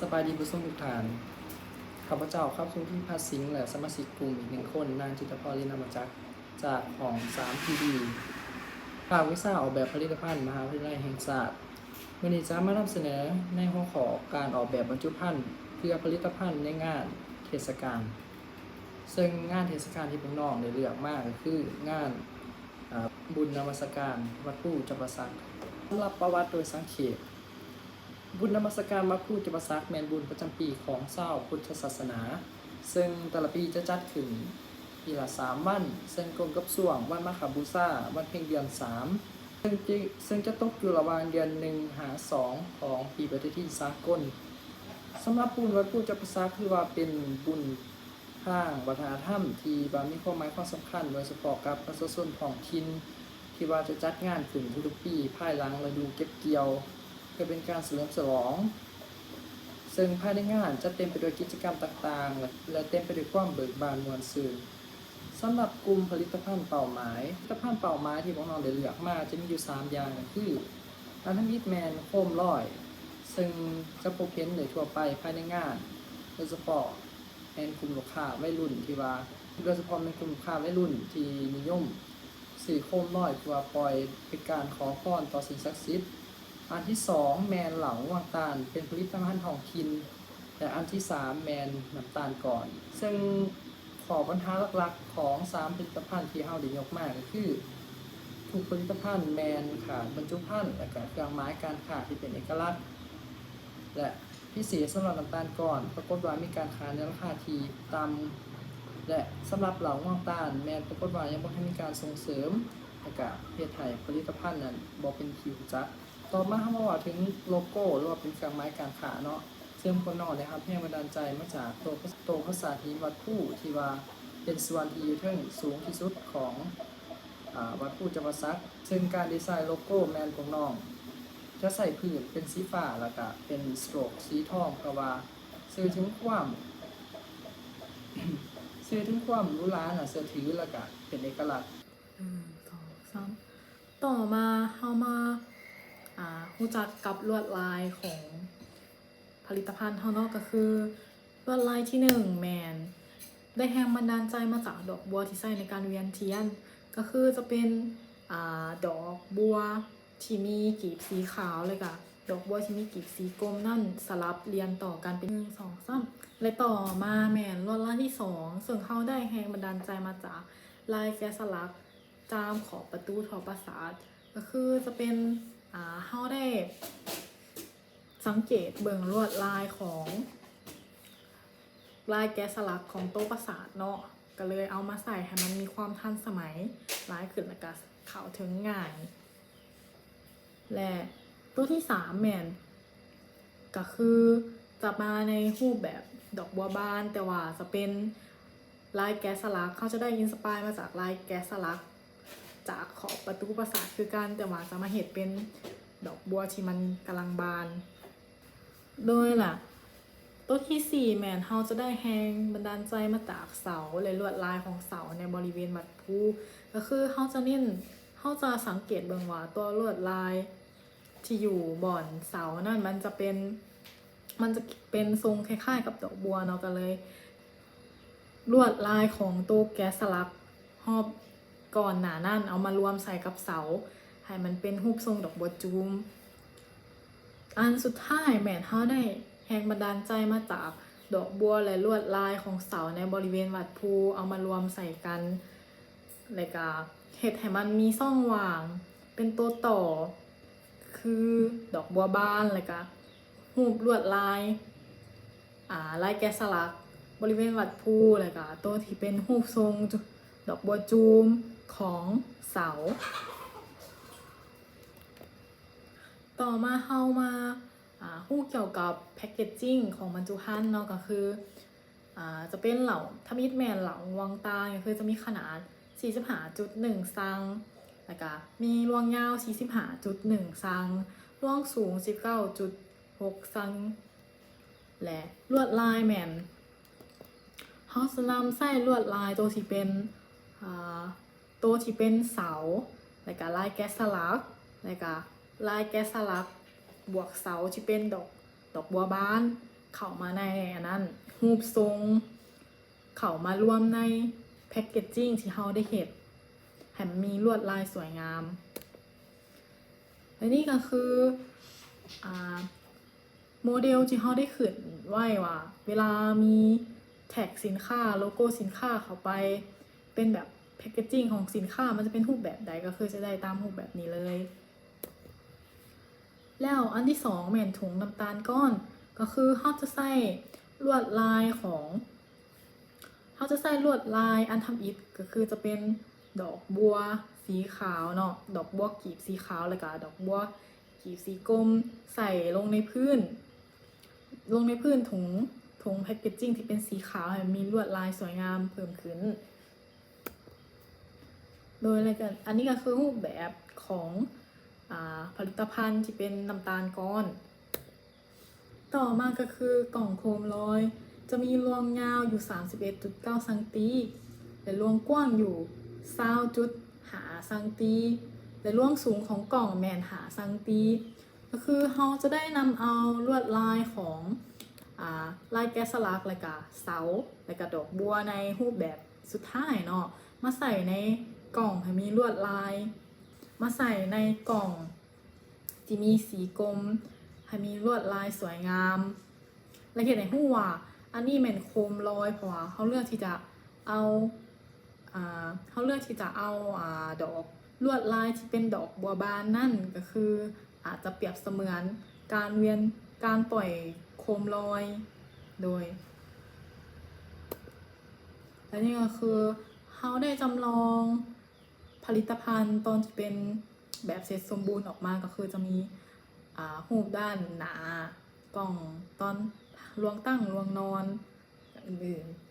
สบายดีผู้ชมทุกท่านข้าพเจ้าครับสุที่พัฒสิงห์และสมาชิกกลุ่มอีกหนึ่งคน นางจิตพรลินามจักรจากของ3 PD ภาควิชาออกแบบผลิตภัณฑ์มหาวิทยาลัยแห่งชาสติวันนี้จะมานำเสนอในหัวข้อการออกแบบบรรจุภัณฑ์เพื่อผลิตภัณฑ์ในงานเทศกาล ซึ่งงานเทศกาลที่ผมน้องได้เลือกมากก็คืองานบุญนมัสการวัดผู้จำปาสักสำหรับประวัติโดยสังเขป บุญนมัสการมาพูดจุปสักแมนบุญประจำปีของเศร้าพุทธศาสนา ซึ่งแต่ละปีจะจัดขึ้นปีละสามวันซึ่งตรงกับส่วงวันมาคาบูซาวันเพ็ญเดือนสามซึ่งจะซึ่งจะตกอยู่ระหว่างเดือนหนึ่งหาสองของปีปฏิทินสากลสำหรับบุญวัดพูดจุปสักคือว่าเป็นบุญทางวัฒนธรรมที่บามีความหมายความสำคัญ โดยเฉพาะกับประชาชนท้องถิ่นที่ว่าจะจัดงานขึ้นทุกปีภายหลังฤดูเก็บเกี่ยว พื่อเป็นการเฉลิมฉลอง ซึ่งภายในงานจะเต็มไปด้วยกิจกรรมต่างๆ และเต็มไปด้วยความเบิกบานมวลซื่นสำหรับกลุ่มผลิตภัณฑ์เป้าหมายผลิตภัณฑ์เป้าหมายที่พวกเราได้เลือกมาจะมีอยู่ 3 อย่างคืออันทมิดแมนโคมลอย ซึ่งจะพบเห็นในทั่วไปภายในงานโดยเฉพาะเป็นกลุ่มลูกค้าวัยรุ่นที่ว่าโดยเฉพาะเป็นกลุ่มลูกค้าวัยรุ่นที่นิยมสื่อโคมลอยเพื่อปล่อยเป็นการขอพรต่อสิ่งศักดิ์สิทธิ์ อันที่สองแมนเหลาว่างตาล เป็นผลิตภัณฑ์ทองถิ่นและอันที่สามแมนน้ำตาลก่อน ซึ่งขอปัญหาหลักๆของสามผลิตภัณฑ์ที่เฮาได้ยกมาก็คือทุกผลิตภัณฑ์แมนขาดบรรจุภัณฑ์และก็เครื่องหมายการขาดที่เป็นเอกลักษณ์ และพิเศษสำหรับน้ำตาลก่อน ปรากฏว่ามีการขายในราคาที่ต่ำและสำหรับเหลาว่างตาล แมนปรากฏว่ายังบ่ทันมีการส่งเสริมและก็เฮ็ดให้ผลิตภัณฑ์นั้นบ่เป็นที่รู้จัก ต่อมาเขามาว่าถึงโลโก้หรือว่าเป็นเครื่องหมายการค้าเนาะซึ่งคนนอกนี่ยครับแรงบันดาลใจมาจากตัวตัวภาษาหินวัดผู้ที่ว่าเป็นส่วนที่อยู่เทิงสูงที่สุดของอวัดผู้จำปาสักซึ่งการดีไซน์โลโก้แมนของน้อง จะใส่พื้นเป็นสีฟ้าแล้วก็เป็นสโตรกสีทองเพราะว่าสื่อถึงความสื่อถึงความรู้ล้าน่ะเสือถือแล้วก็เป็นเอกลักษณ์สองสามต่อมาเฮามา อ่ารู้จักกับลวดลายของผลิตภัณฑ์เฮานาะก็คือลวดลายที่หนึ่งแมนได้แรงบันดาลใจมาจากดอกบัวที่ใส่ในการเวียนเทียน ก็คือจะเป็นอดอกบัวที่มีกีบสีขาวเลยค่ะดอกบัวที่มีกีบสีกลมนั่นสลับเรียงต่อกันเป็นหนึ่งสองสามและต่อมาแมนลวดลายที่สองส่วนเขาได้แรงบันดาลใจมาจากลายแกสลักจามขอบประตูทอปราสาทก็คือจะเป็น อ่าเฮาได้สังเกตเบิ่งลวดลายของลายแกะสลักของโต๊ะปราสาทเนาะก็เลยเอามาใส่ให้มันมีความทันสมัยลายขึ้นแล้วก็เข้าถึงง่าย และตัวที่สามแมนก็คือจะมาในรูปแบบดอกบัวบานแต่ว่าจะเป็นลายแกะสลักเขาจะได้อินสปายมาจากลายแกะสลัก จากขอบประตูปราสาทคือกันแต่ว่าจะมาเห็นเป็นดอกบัวที่มันกำลังบาน โดยล่ะตัวที่สี่แมนเฮาจะได้แฮงบันดาลใจมาจากเสาและลวดลายของเสาในบริเวณวัดภูก็คือเฮาจะเน้นเฮาจะสังเกตเบิ่งว่าตัวลวดลายที่อยู่บ่อนเสานั่นมันจะเป็นมันจะเป็นทรงคล้ายๆ กับดอกบัวเนาะก็เลยลวดลายของตัวแกสลักหอบ ก่อนหนานั่นเอามารวมใส่กับเสาให้มันเป็นรูปทรงดอกบัวจูม อันสุดท้ายแม่นเฮาได้แรงบันดาลใจมาจากดอกบัวและลวดลายของเสาในบริเวณวัดภูเอามารวมใส่กันแล้วก็เฮ็ดให้มันมีช่องว่าง เป็นตัวต่อ คือดอกบัวบานแล้วก็รูปลวดลายอ่าลายแกะสลัก บริเวณวัดภูแล้วก็ตัวที่เป็นรูปทรงดอกบัวจูม ของเสา ต่อมาเฮามาอ่าฮู้เกี่ยวกับแพคเกจจิ้งของบรรจุภัณฑ์เนาะก็คืออจะเป็นเหล่าทมิดแมนเหล่าวังตาก็คือจะมีขนาด 45.1 ซังแล้วก็มีรวงยาว 45.1 ซังรวงสูง 19.6 ซัง และลวดลายแมนเฮาจะนำใส่ลวดลายตัวที่เป็นอ่า ตัวที่เป็นเสาแล้วก็ลายแกะสลักแล้วก็ลายแกะสลักบวกเสาที่เป็นดอกดอกบัวบาน เข้ามาในอันนั้นรูปทรง เข้ามารวมในแพคเกจจิ้งที่เราได้เห็นให้มันมีลวดลายสวยงาม และนี่ก็คืออโมเดลที่เราได้ขึ้นไว้ว่า เวลามีแท็กสินค้าโลโก้สินค้าเข้าไปเป็นแบบ แพคเกจจิ้งของสินค้ามันจะเป็นรูปแบบใดก็คือจะได้ตามรูปแบบนี้เลย แล้วอันที่สองแม่นถุงน้ำตาลก้อนก็คือเขาจะใส่ลวดลายของเขาจะใส่ลวดลายอันทำอิฐก็คือจะเป็นดอกบัวสีขาวเนาะดอกบัวกีบสีขาวแล้วก็ดอกบัวกีบสีกลมใส่ลงในพื้น ลงในพื้นถุงถุงแพคเกจจิ้งที่เป็นสีขาวมีลวดลายสวยงามเพิ่มขึ้น โดยอะไรกันอันนี้ก็คือรูปแบบของอผลิตภัณฑ์ที่เป็นน้ำตาลก้อน ต่อมาก็คือกล่องโคมลอย จะมีรวงยาวอยู่ 31.9ซังตีและรวงกว้างอยู่20จุดหาซังตีและรวงสูงของกล่องแมนหาซังตีก็คือเราจะได้นำเอาลวดลายของอลายแกสลักและกะเสาและกะดอกบัวในรูปแบบสุดท้ายเนาะมาใส่ใน กล่องให้มีลวดลาย มาใส่ในกล่องที่มีสีกลมให้มีลวดลายสวยงาม และเห็นในหูว่าอันนี้เป็นโคมลอยเพราะว่าเขาเลือกที่จะเอาเขาเลือกที่จะเอาอดอกลวดลายที่เป็นดอกบัวบานนั่นก็คืออาจจะเปรียบเสมือนการเวียนการปล่อยโคมลอยโดย และนี่ก็คือเขาได้จำลอง ลิตภัณฑ์ตอนจะเป็นแบบเสร็จสมบูรณ์ออกมาก็คือจะมีหูปด้านหนากล่องตอนรวงตั้งรวงนอนอย่างอื่นๆ